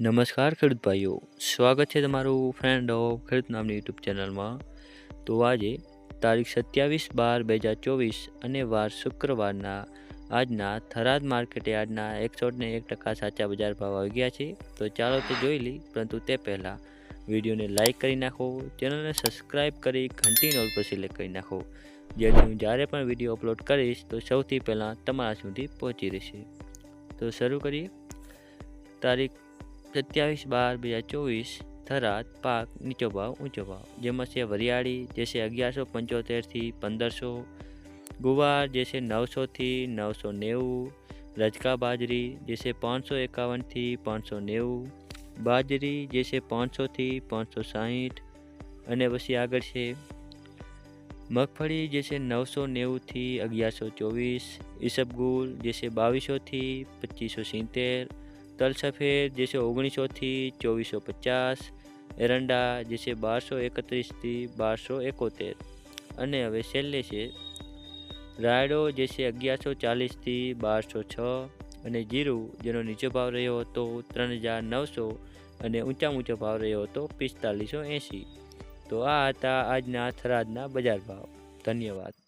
નમસ્કાર ખેડૂત ભાઈઓ, સ્વાગત છે તમારું ફ્રેન્ડ ઓફ ખેડૂત નામની યુટ્યુબ ચેનલમાં. તો આજે તારીખ સત્યાવીસ બાર બે હજાર ચોવીસ અને વાર શુક્રવારના આજના થરાદ માર્કેટ યાર્ડના એકસો ને એક ટકા સાચા બજાર ભાવ આવી ગયા છે. તો ચાલો તે જોઈ લઈ પરંતુ તે પહેલાં વિડીયોને લાઇક કરી નાખો, ચેનલને સબસ્ક્રાઈબ કરી ઘંટી નોલ પર સિલેક્ટ કરી નાખો. જેથી હું જ્યારે પણ વીડિયો અપલોડ કરીશ, તો સૌથી પહેલાં તમારા સુધી પહોંચી રહેશે. તો શરૂ કરીએ. તારીખ સત્યાવીસ બાર બે હજાર ચોવીસ થરાદ પાક નીચો ભાવ ઊંચો ભાવ. જેમાં છે વરિયાળી, જે છે અગિયારસો પંચોતેરથી પંદરસો. ગુવાર, જે છે નવસોથી નવસો નેવું. રજકા બાજરી, જે છે પાંચસો એકાવનથી પાંચસો નેવું. બાજરી, જે છે પાંચસોથી પાંચસો સાહીઠ. અને પછી આગળ છે મગફળી, જે છે નવસો નેવુંથી અગિયારસો ચોવીસ. ઈસબગુલ જે છે બાવીસોથી પચીસો સિત્તેર. તલ સફેદ જે છે ઓગણીસોથી ચોવીસો પચાસ, એરંડા, જે છે બારસો એકત્રીસથી બારસો એકોતેર. અને હવે છેલ્લે છે, રાયડો, જે છે અગિયારસો ચાલીસથી બારસો છ અને જીરું, જેનો નીચો ભાવ રહ્યો હતો ત્રણ હજાર નવસો અને ઊંચા ઊંચો ભાવ રહ્યો હતો પિસ્તાલીસો એંસી તો આ હતા આજના થરાદના બજાર ભાવ. ધન્યવાદ.